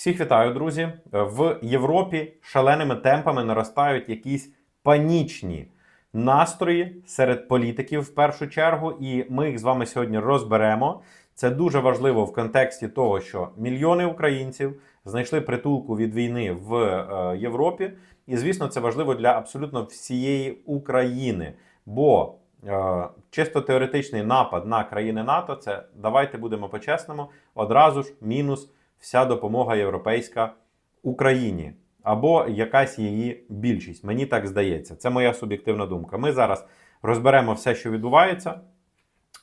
Всіх вітаю, друзі. В Європі шаленими темпами наростають якісь панічні настрої серед політиків в першу чергу, і ми їх з вами сьогодні розберемо. Це дуже важливо в контексті того, що мільйони українців знайшли притулку від війни в е, Європі. І, звісно, це важливо для абсолютно всієї України. Бо е, чисто теоретичний напад на країни НАТО це давайте будемо по-чесному, одразу ж мінус вся допомога європейська Україні або якась її більшість. Мені так здається. Це моя суб'єктивна думка. Ми зараз розберемо все, що відбувається.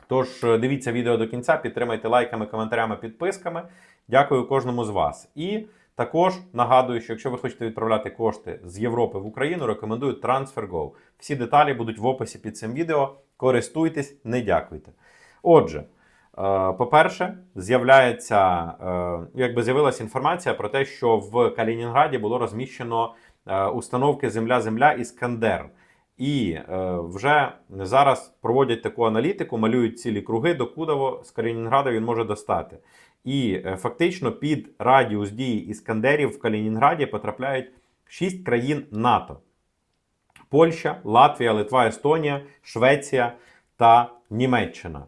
Тож е, дивіться відео до кінця, підтримайте лайками, коментарями, підписками. Дякую кожному з вас. І також нагадую, що якщо ви хочете відправляти кошти з Європи в Україну, рекомендую TransferGo. Всі деталі будуть в описі під цим відео. Користуйтесь, не дякуйте. Отже, по-перше, з'являється, е, якби з'явилася інформація про те, що в Калінінграді було розміщено е, установки Земля-Земля Іскандер. І е, вже зараз проводять таку аналітику, малюють цілі круги, докудово з Калінінграда він може достати. І е, фактично під радіус дії іскандерів в Калінінграді потрапляють 6 країн НАТО: Польща, Латвія, Литва, Естонія, Швеція та Німеччина.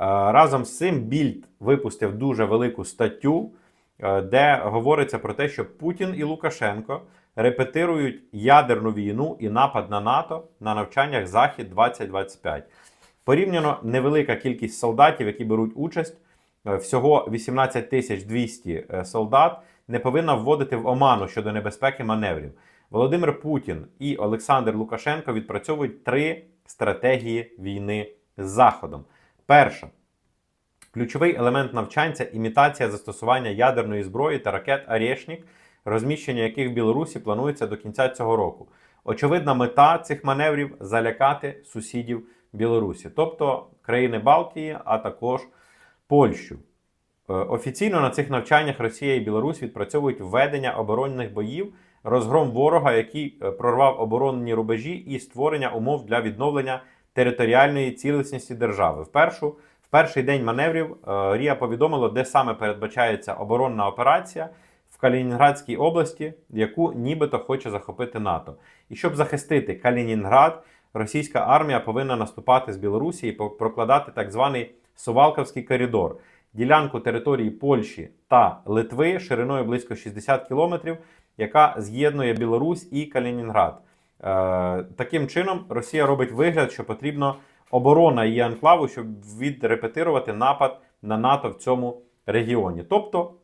Е, Разом з цим Більд випустив дуже велику статтю, е, де говориться про те, що Путін і Лукашенко репетирують ядерну війну і напад на НАТО на навчаннях Захід 2025. Порівняно невелика кількість солдатів, які беруть участь, е, всього 18 тисяч 200 е, солдат, не повинна вводити в оману щодо небезпеки маневрів. Володимир Путін і Олександр Лукашенко відпрацьовують три стратегії війни з Заходом. Перша ключовий елемент навчань це імітація застосування ядерної зброї та ракет Арєшнік, розміщення яких в Білорусі планується до кінця цього року. Очевидна мета цих маневрів залякати сусідів Білорусі, тобто країни Балтії, а також Польщу. Е, Офіційно на цих навчаннях Росія і Білорусь відпрацьовують введення оборонних боїв, розгром ворога, який е, прорвав оборонні рубежі, і створення умов для відновлення територіальної цілісності держави. В в перший день маневрів е, Рія повідомило, де саме передбачається оборонна операція в Калінінградській області, яку нібито хоче захопити НАТО. І щоб захистити Калінінград, російська армія повинна наступати з Білорусі і прокладати так званий Сувалковський коридор, ділянку території Польщі та Литви шириною близько 60 кілометрів, яка з'єднує Білорусь і Калінінград. Е, таким чином, Росія робить вигляд, що потрібно оборона її анклаву, щоб відрепетирувати напад на НАТО в цьому регіоні. Тобто,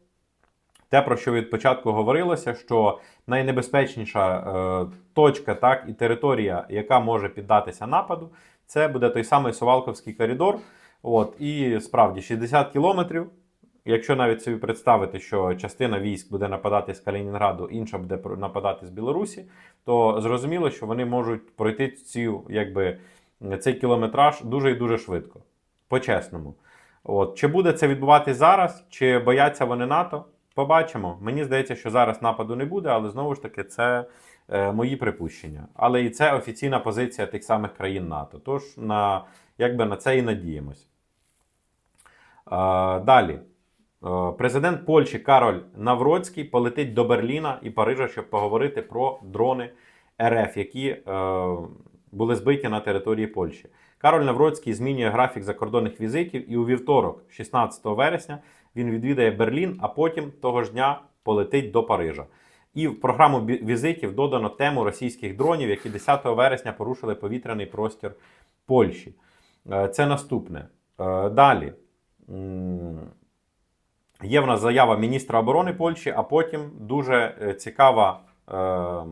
те, про що від початку говорилося, що найнебезпечніша е, точка, так і територія, яка може піддатися нападу, це буде той самий Сувалковський коридор. От, і справді 60 кілометрів. Якщо навіть собі представити, що частина військ буде нападати з Калінінграду, інша буде нападати з Білорусі, то зрозуміло, що вони можуть пройти цю, якби, цей кілометраж дуже і дуже швидко. По-чесному. От. Чи буде це відбуватись зараз, чи бояться вони НАТО? Побачимо. Мені здається, що зараз нападу не буде, але знову ж таки, це е, мої припущення. Але і це офіційна позиція тих самих країн НАТО. Тож на, якби на це і надіємось. Е, далі. Е, Президент Польщі Кароль Навроцький полетить до Берліна і Парижа, щоб поговорити про дрони РФ, які е, були збиті на території Польщі. Кароль Навроцький змінює графік закордонних візитів, і у вівторок, 16 вересня, він відвідає Берлін, а потім того ж дня полетить до Парижа. І в програму візитів додано тему російських дронів, які 10 вересня порушили повітряний простір Польщі. Е, Це наступне. Далі. Є в нас заява міністра оборони Польщі, а потім дуже е, цікава е,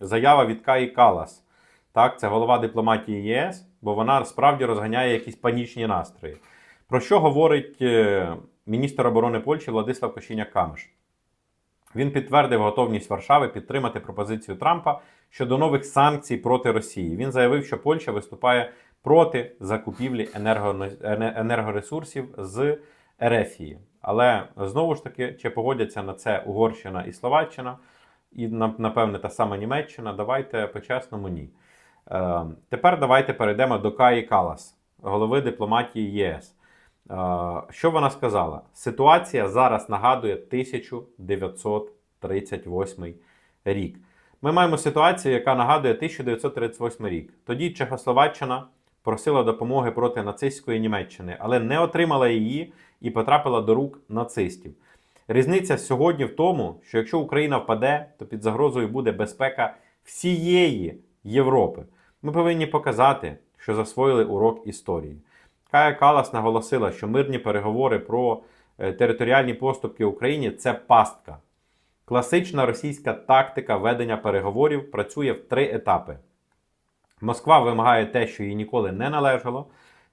заява від Каї Калас. Так, це голова дипломатії ЄС, бо вона справді розганяє якісь панічні настрої. Про що говорить е, міністр оборони Польщі Владислав Кошіняк-Камиш? Він підтвердив готовність Варшави підтримати пропозицію Трампа щодо нових санкцій проти Росії. Він заявив, що Польща виступає проти закупівлі енерго- енергоресурсів з Ерефії. Але знову ж таки, чи погодяться на це Угорщина і Словаччина, і напевне та сама Німеччина, давайте по-чесному ні. Е, тепер давайте перейдемо до Каї Калас, голови дипломатії ЄС. Що вона сказала? Ситуація зараз нагадує 1938 рік. Ми маємо ситуацію, яка нагадує 1938 рік. Тоді Чехословаччина просила допомоги проти нацистської Німеччини, але не отримала її і потрапила до рук нацистів. Різниця сьогодні в тому, що якщо Україна впаде, то під загрозою буде безпека всієї Європи. Ми повинні показати, що засвоїли урок історії. Кая Калас наголосила, що мирні переговори про е, територіальні поступки Україні це пастка. Класична російська тактика ведення переговорів працює в три етапи. Москва вимагає те, що їй ніколи не належало.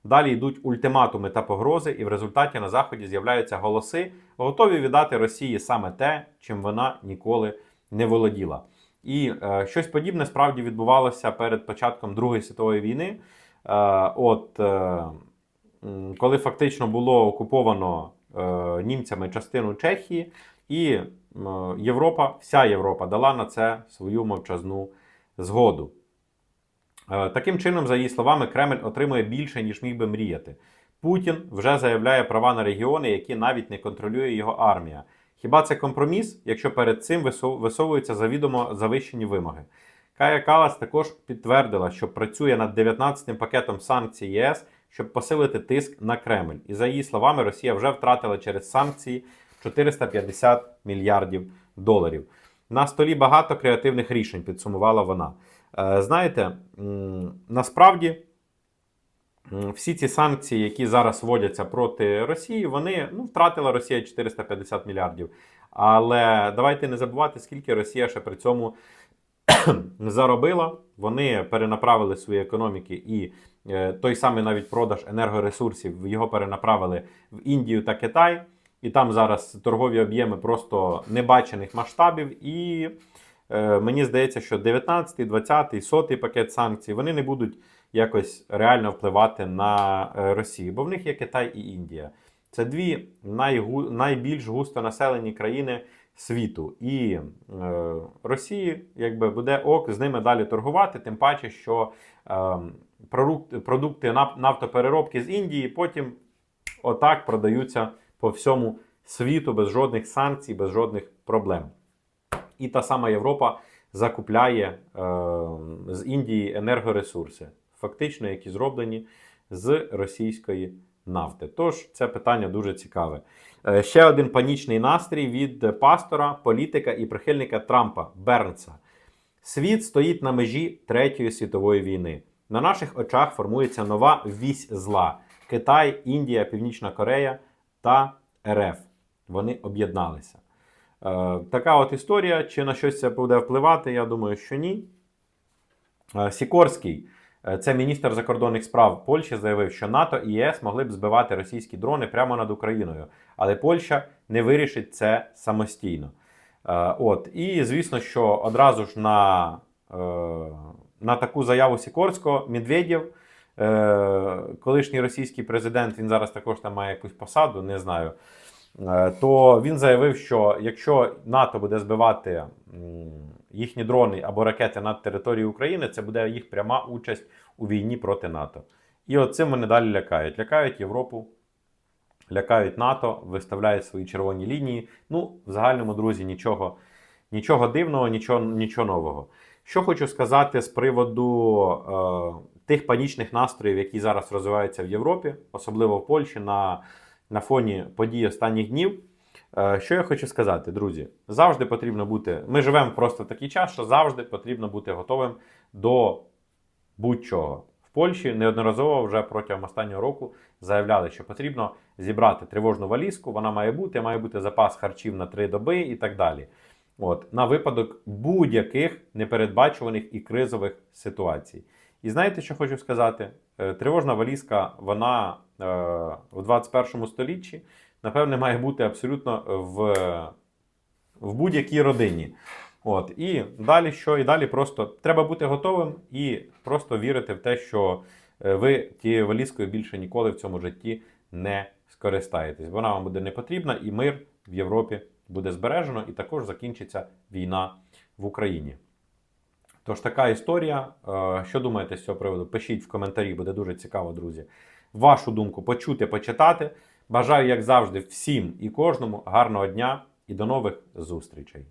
Далі йдуть ультиматуми та погрози, і в результаті на Заході з'являються голоси, готові віддати Росії саме те, чим вона ніколи не володіла. І е, щось подібне справді відбувалося перед початком Другої світової війни. Е, от е, коли фактично було окуповано е, німцями частину Чехії, і е, Європа, вся Європа дала на це свою мовчазну згоду. Е, таким чином, за її словами, Кремль отримує більше, ніж міг би мріяти. Путін вже заявляє права на регіони, які навіть не контролює його армія. Хіба це компроміс, якщо перед цим висовуються завідомо завищені вимоги? Кая Калас також підтвердила, що працює над 19-м пакетом санкцій ЄС, щоб посилити тиск на Кремль. І за її словами, Росія вже втратила через санкції 450 мільярдів доларів. На столі багато креативних рішень, підсумувала вона. Е, знаєте, насправді всі ці санкції, які зараз вводяться проти Росії, вони ну, втратила Росія 450 мільярдів. Але давайте не забувати, скільки Росія ще при цьому заробила. Вони перенаправили свої економіки і е, той самий навіть продаж енергоресурсів його перенаправили в Індію та Китай. І там зараз торгові об'єми просто небачених масштабів. І мені здається, що 19, 20, 100 пакет санкцій вони не будуть якось реально впливати на е, Росію, бо в них є Китай і Індія. Це дві найгу, найбільш густонаселені країни світу. І е, Росії якби буде ок з ними далі торгувати, тим паче, що е, продукти нафтопереробки з Індії потім отак продаються по всьому світу без жодних санкцій, без жодних проблем. І та сама Європа закупляє е, з Індії енергоресурси, фактично, які зроблені з російської нафти. Тож це питання дуже цікаве. Е, ще один панічний настрій від пастора, політика і прихильника Трампа Бернса. Світ стоїть на межі Третьої світової війни. На наших очах формується нова вісь зла: Китай, Індія, Північна Корея та РФ. Вони об'єдналися. Е, така от історія. Чи на щось це буде впливати? Я думаю, що ні. Е, Сікорський, е, це міністр закордонних справ Польщі, заявив, що НАТО і ЄС могли б збивати російські дрони прямо над Україною, але Польща не вирішить це самостійно. От. І звісно, що одразу ж на на таку заяву Сікорського Медведєв, колишній російський президент, він зараз також там має якусь посаду, не знаю. Е, то він заявив, що якщо НАТО буде збивати їхні дрони або ракети над територією України, це буде їх пряма участь у війні проти НАТО. І от вони далі лякають. Лякають Європу, лякають НАТО, виставляють свої червоні лінії. Ну, в загальному, друзі, нічого нічого дивного, нічого, нічого нового. Що хочу сказати з приводу е, тих панічних настроїв, які зараз розвиваються в Європі, особливо в Польщі, на на фоні подій останніх днів. Е, що я хочу сказати, друзі, завжди потрібно бути. Ми живемо просто в такий час, що завжди потрібно бути готовим до будь-чого. В Польщі неодноразово вже протягом останнього року заявляли, що потрібно зібрати тривожну валізку. Вона має бути, має бути запас харчів на три доби і так далі. От, На випадок будь-яких непередбачуваних і кризових ситуацій. І знаєте, що хочу сказати? Е, тривожна валізка, вона е, в 21 столітті, напевне, має бути абсолютно в в будь-якій родині. От, І далі що? І далі просто треба бути готовим і просто вірити в те, що е, ви тією валізкою більше ніколи в цьому житті не скористаєтесь. Вона вам буде не потрібна, і мир в Європі буде збережено, і також закінчиться війна в Україні. Тож така історія. Е, що думаєте з цього приводу? Пишіть в коментарі, буде дуже цікаво, друзі. вашу думку почути, почитати. Бажаю, як завжди, всім і кожному гарного дня і до нових зустрічей.